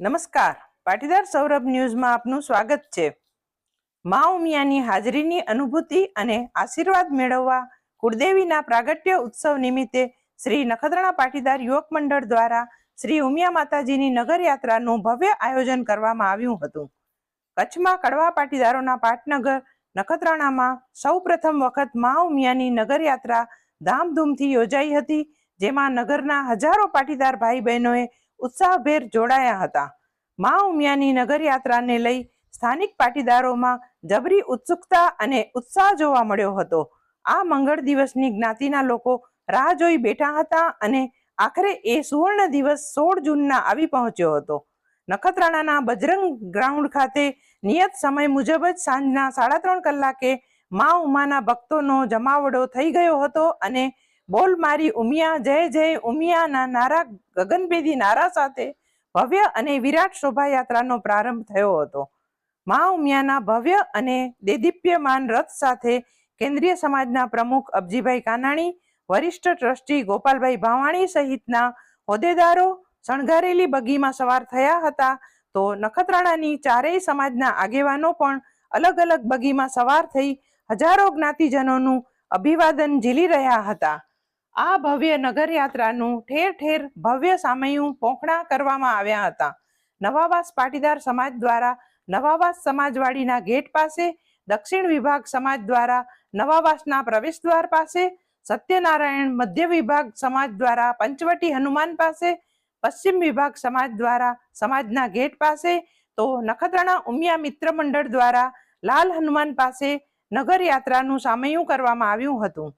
નમસ્કાર. પાટીદાર સૌરભ ન્યૂઝમાં આપનું સ્વાગત છે. મા ઉમિયાની હાજરીની અનુભૂતિ અને આશીર્વાદ મેળવવા કુળદેવીના પ્રાગટ્ય ઉત્સવ નિમિત્તે શ્રી નખત્રાણા પાટીદાર યુવક મંડળ દ્વારા શ્રી ઉમિયા માતાજીની નગર ભવ્ય આયોજન કરવામાં આવ્યું હતું. કચ્છમાં કડવા પાટીદારોના પાટનગર નખત્રાણામાં સૌ પ્રથમ વખત મા ઉમિયાની નગર યાત્રા ધામધૂમથી યોજાઈ હતી, જેમાં નગરના હજારો પાટીદાર ભાઈ બહેનોએ ઉત્સાહભેર જોડાયા હતા. મા ઉમિયાની નગરયાત્રાને લઈ સ્થાનિક પાટીદારોમાં જબરી ઉત્સુકતા અને ઉત્સાહ જોવા મળ્યો હતો. આ મંગળ દિવસની જ્ઞાતિના લોકો રાહ જોઈ બેઠા હતા અને આખરે એ સુવર્ણ દિવસ સોળ જૂનના આવી પહોંચ્યો હતો. નખત્રાણાના બજરંગ ગ્રાઉન્ડ ખાતે નિયત સમય મુજબ જ સાંજના સાડા ત્રણ કલાકે મા ઉમાના ભક્તોનો જમાવડો થઈ ગયો હતો અને બોલ મારી ઉમિયા, જય જય, ઉમિયાના નારા, ગગનભેદી નારા સાથે ભવ્ય અને વિરાટ શોભાયાત્રાનો પ્રારંભ થયો હતો. મા ઉમિયાના ભવ્ય અને દેદીપ્યમાન રથ સાથે કેન્દ્રીય સમાજના પ્રમુખ અબજીભાઈ કાનાણી, વરિષ્ઠ ટ્રસ્ટી ગોપાલભાઈ ભાવાણી સહિતના હોદ્દેદારો શણગારેલી બગીમાં સવાર થયા હતા તો નખત્રાણાની ચારેય સમાજના આગેવાનો પણ અલગ અલગ બગીમાં સવાર થઈ હજારો જ્ઞાતિજનોનું અભિવાદન ઝીલી રહ્યા હતા. આ ભવ્ય નગરયાત્રાનું ઠેર ઠેર ભવ્ય સામયું પોખણા કરવામાં આવ્યા હતા. નવાવાસ પાટીદાર સમાજ દ્વારા નવાવાસ સમાજવાડીના ગેટ પાસે, દક્ષિણ વિભાગ સમાજ દ્વારા નવાવાસના પ્રવેશ દ્વાર પાસે, સત્યનારાયણ મધ્ય વિભાગ સમાજ દ્વારા પંચવટી હનુમાન પાસે, પશ્ચિમ વિભાગ સમાજ દ્વારા સમાજના ગેટ પાસે, તો નખત્રાણા ઉમિયા મિત્ર મંડળ દ્વારા લાલ હનુમાન પાસે નગરયાત્રાનું સામયું કરવામાં આવ્યું હતું.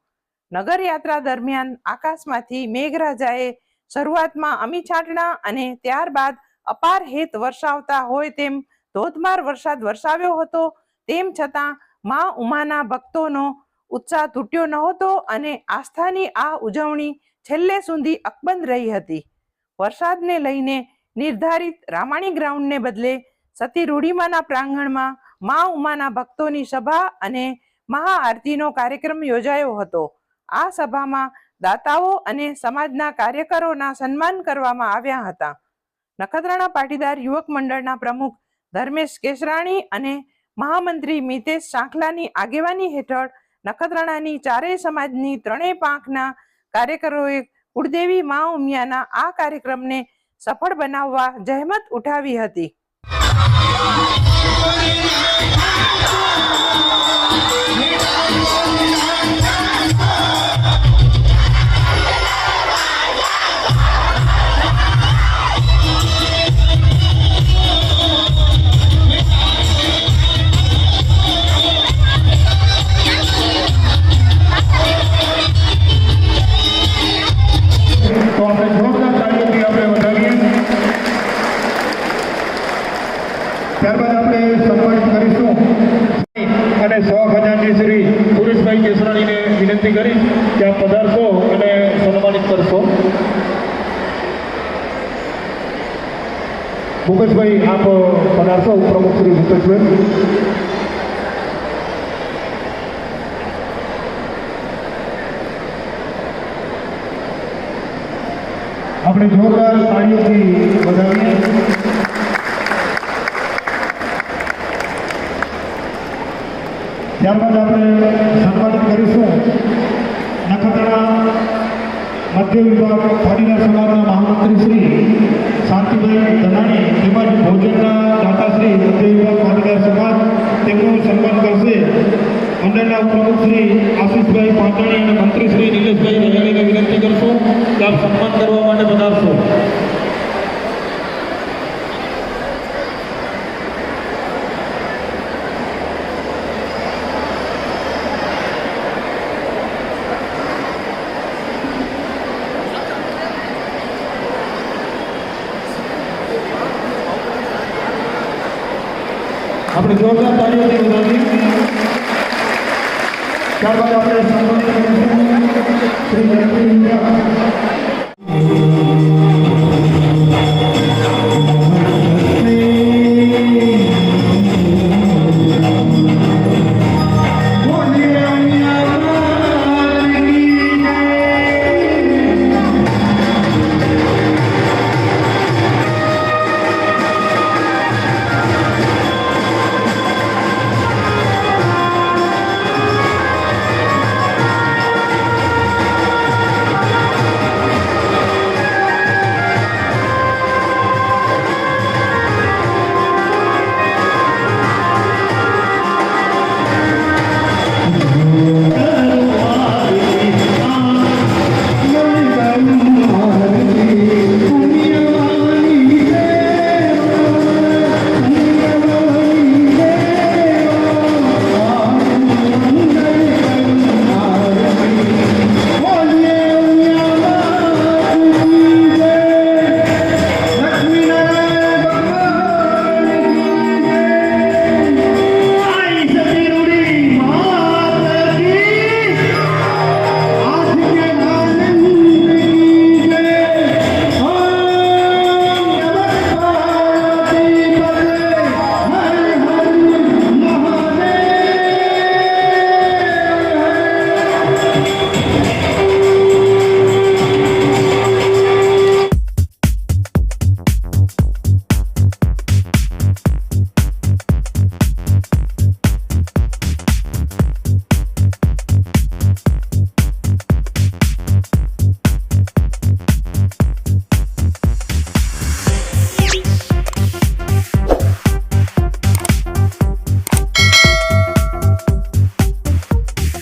નગર યાત્રા દરમિયાન આકાશમાંથી મેઘરાજાએ શરૂઆતમાં અમી છાંટણા અને ત્યારબાદ અપાર હેત વરસાવતા હોય તેમ ધોધમાર વરસાદ વરસાવ્યો હતો. તેમ છતાં મા ઉમાના ભક્તોનો ઉત્સાહ તૂટ્યો નહોતો અને આસ્થાની આ ઉજવણી છેલ્લે સુધી અકબંધ રહી હતી. વરસાદને લઈને નિર્ધારિત રામાણી ગ્રાઉન્ડને બદલે સતી રૂઢિમાના પ્રાંગણમાં મા ઉમાના ભક્તોની સભા અને મહાઆરતીનો કાર્યક્રમ યોજાયો હતો. આ સભામાં દાતાઓ અને સમાજના કાર્યકરોના સન્માન કરવામાં આવ્યા હતા. નખત્રાણા પાટીદાર યુવક મંડળના પ્રમુખ ધર્મેશ કેસરાણી અને મહામંત્રી મિતેશ સાંખલાની આગેવાની હેઠળ નખત્રાણાની ચારેય સમાજની ત્રણેય પાંખના કાર્યકરોએ કુળદેવી મા ઉમિયાના આ કાર્યક્રમને સફળ બનાવવા જહેમત ઉઠાવી હતી. કરીશું. અને સહખજાનજી શ્રી પુરુષભાઈ કેસરાણીને વિનંતી કરીશ કે આપ પધારશો અને સન્માનિત કરશો. ભૂપેશભાઈ આપ પધારશો. પ્રમુખ શ્રી ભૂપેશભાઈ આપણે જોરદાર તાળીઓથી વધાવીએ ત્યારબાદ આપણે સન્માનિત કરીશું. નખત્રાણા મધ્ય વિભાગ પાટીદાર સમાજના મહામંત્રી શ્રી શાંતિભાઈ ધનાણી તેમજ ભોજનના દાતાશ્રી મધ્ય વિભાગ પાટીદાર સમાજ તેમનું સન્માન કરશે. મંડળના પ્રમુખ શ્રી આશીષભાઈ પાટણી અને મંત્રી શ્રી નિલેશભાઈ રજાણીને વિનંતી કરશું કે આપ સન્માન કરવા માટે પધારશો. આપણે જોરદાર તાળીઓથી વધાવી ત્યારબાદ આપણે સન્માનિત શ્રી જયપ્રી ઇન્ડિયા